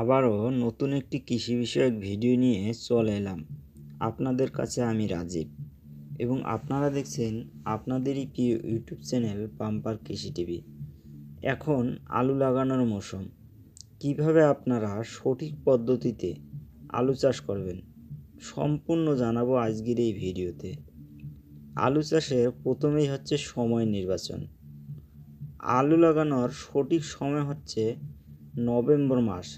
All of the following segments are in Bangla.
আবারও নতুন একটি কৃষি বিষয়ক ভিডিও নিয়ে চলে এলাম। আপনাদের কাছে আমি রাজীব এবং আপনারা দেখছেন আপনাদেরই প্রিয় YouTube channel Pampar Krishi TV. এখন আলু লাগানোর মৌসুম। কীভাবে আপনারা সঠিক পদ্ধতিতে আলু চাষ করবেন সম্পূর্ণ জানাব আজকের এই ভিডিওতে। আলু চাষের প্রথমেই হচ্ছে সময় নির্বাচন। আলু লাগানোর সঠিক সময় হচ্ছে নভেম্বর মাস।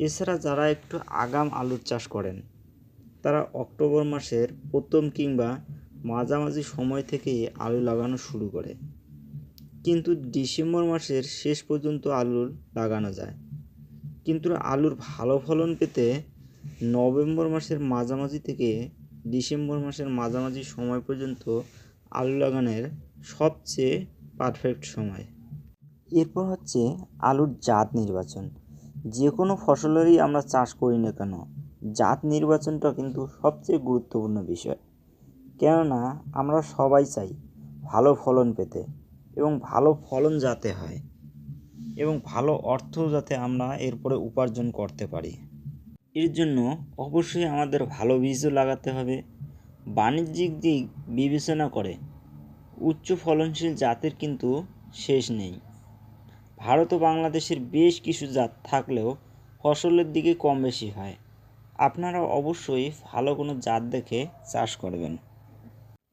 এছাড়া যারা একটু আগাম আলুর চাষ করেন, তারা অক্টোবর মাসের প্রথম কিংবা মাঝামাঝি সময় থেকে আলু লাগানো শুরু করে। কিন্তু ডিসেম্বর মাসের শেষ পর্যন্ত আলুর লাগানো যায়। কিন্তু আলুর ভালো ফলন পেতে নভেম্বর মাসের মাঝামাঝি থেকে ডিসেম্বর মাসের মাঝামাঝি সময় পর্যন্ত আলু লাগানোর সবচেয়ে পারফেক্ট সময়। এরপর হচ্ছে আলুর জাত নির্বাচন। যে কোনো ফসলেরই আমরা চাষ করি না কেন, জাত নির্বাচনটা কিন্তু সবচেয়ে গুরুত্বপূর্ণ বিষয়। কেননা, আমরা সবাই চাই ভালো ফলন পেতে এবং ভালো ফলন যাতে হয় এবং ভালো অর্থ যাতে আমরা এরপরে উপার্জন করতে পারি। এর জন্য অবশ্যই আমাদের ভালো বীজও লাগাতে হবে। বাণিজ্যিক দিক বিবেচনা করে উচ্চ ফলনশীল জাতের কিন্তু শেষ নেই। ভারত ও বাংলাদেশের বেশ কিছু জাত থাকলেও ফসলের দিকে কম বেশি হয়। আপনারা অবশ্যই ভালো কোনো জাত দেখে চাষ করবেন।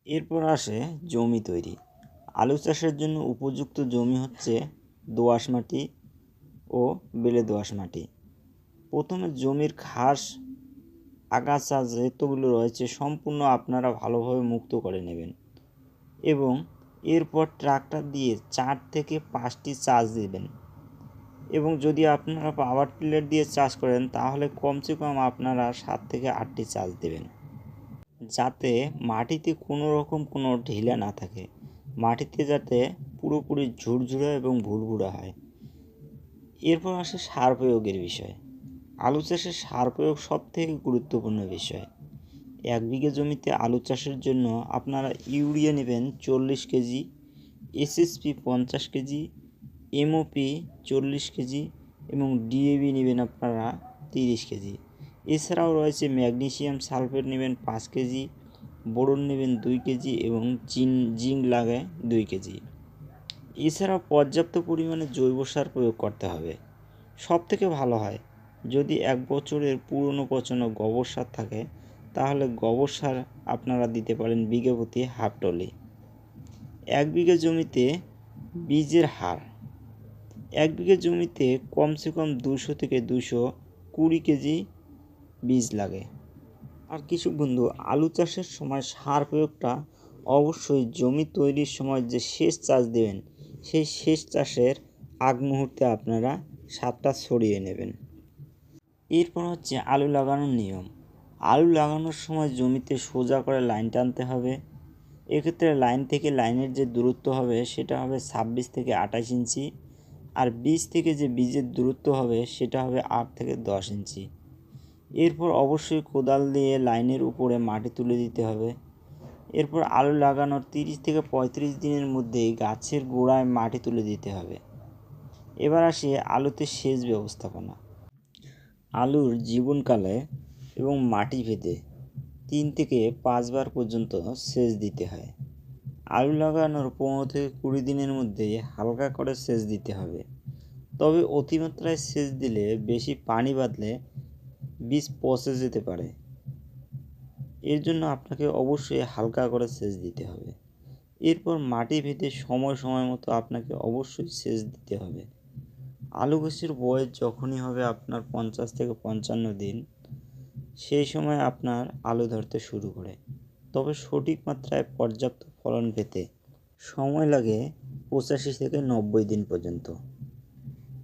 এরপর আসে জমি তৈরি। আলু চাষের জন্য উপযুক্ত জমি হচ্ছে দোআঁশ মাটি ও বেলে দোআঁশ মাটি। প্রথমে জমির ঘাস আগাছা যেতগুলো রয়েছে, সম্পূর্ণ আপনারা ভালোভাবে মুক্ত করে নেবেন এবং এরপর ট্রাক্টর দিয়ে চার থেকে পাঁচটি চাষ দেবেন। এবং যদি আপনারা পাওয়ার টিলার দিয়ে চাষ করেন, তাহলে কমসে কম আপনারা সাত থেকে আটটি চাষ দেবেন। যাতে মাটিতে কোনো রকম কোনো ঢিলা না থাকে। মাটিতে যাতে পুরোপুরি ঝুরঝুরা এবং ভুরভুরা হয়। এরপর আসে সার প্রয়োগের বিষয়। আলু চাষে সার প্রয়োগ সব থেকে গুরুত্বপূর্ণ বিষয়। এক বিঘে জমিতে আলু চাষের জন্য আপনারা ইউরিয়া নেবেন চল্লিশ কেজি এসএসপি পঞ্চাশ কেজি এমওপি চল্লিশ কেজি এবং ডিএবি নেবেন আপনারা তিরিশ কেজি। এছাড়াও রয়েছে ম্যাগনেসিয়াম সালফেট নেবেন পাঁচ কেজি, বোরন নেবেন দুই কেজি এবং জিন, জিঙ্ক লাগায় দুই কেজি। এছাড়াও পর্যাপ্ত পরিমাণে জৈব সার প্রয়োগ করতে হবে। সব থেকে ভালো হয়, যদি এক বছরের পুরনো পচনো গোবর সার থাকে তাহলে গোবর সার আপনারা দিতে পারেন বিঘে প্রতি হাফ টলি। এক বিঘে জমিতে বীজের হার, এক বিঘে জমিতে কমসে কম দুশো থেকে দুশো কুড়ি কেজি বীজ লাগে। আর কিছু বন্ধু, আলু চাষের সময় সার প্রয়োগটা অবশ্যই জমি তৈরির সময় যে শেষ চাষ দেবেন, সেই শেষ চাষের আগ মুহূর্তে আপনারা সারটা ছড়িয়ে নেবেন। এরপর হচ্ছে আলু লাগানোর নিয়ম। আলু লাগানোর সময় জমিতে সোজা করে লাইন টানতে হবে। এক্ষেত্রে লাইন থেকে লাইনের যে দূরত্ব হবে, সেটা হবে ছাব্বিশ থেকে আঠাশ ইঞ্চি। আর বীজ থেকে যে বীজের দূরত্ব হবে, সেটা হবে আট থেকে দশ ইঞ্চি। এরপর অবশ্যই কোদাল দিয়ে লাইনের উপরে মাটি তুলে দিতে হবে। এরপর আলু লাগানোর তিরিশ থেকে পঁয়ত্রিশ দিনের মধ্যেই গাছের গোড়ায় মাটি তুলে দিতে হবে। এবার আসি আলুতে সেচ ব্যবস্থাপনা। আলুর জীবনকালে এবং মাটি ভেদে তিন থেকে পাঁচবার পর্যন্ত সেচ দিতে হয়। আলু লাগানোর পনেরো থেকে কুড়ি দিনের মধ্যে হালকা করে সেচ দিতে হবে। তবে অতিমাত্রায় সেচ দিলে বেশি পানি বাঁধলে বীজ পচে যেতে পারে। এর জন্য আপনাকে অবশ্যই হালকা করে সেচ দিতে হবে। এরপর মাটি ভেদে সময় সময় মতো আপনাকে অবশ্যই সেচ দিতে হবে। আলু গাছের বয়স যখনই হবে আপনার পঞ্চাশ থেকে পঞ্চান্ন দিন সেই সময় আপনার আলু ধরতে শুরু করে। তবে সঠিক মাত্রায় পর্যাপ্ত ফলন পেতে সময় লাগে পঁচাশি থেকে নব্বই দিন পর্যন্ত।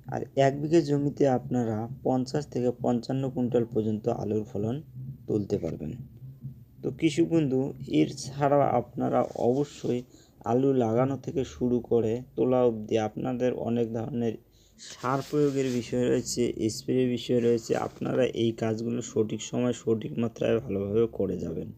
আর এক বিঘে জমিতে আপনারা পঞ্চাশ থেকে পঞ্চান্ন কুইন্টাল পর্যন্ত আলুর ফলন তুলতে পারবেন। তো কৃষক বন্ধু, এর ছাড়া আপনারা অবশ্যই আলু লাগানো থেকে শুরু করে তোলা অবধি আপনাদের অনেক ধরনের সার প্রয়োগের বিষয় রয়েছে স্প্রে বিষয় রয়েছে, আপনারা এই কাজগুলো সঠিক সময় সঠিক মাত্রায় ভালোভাবে করে যাবেন।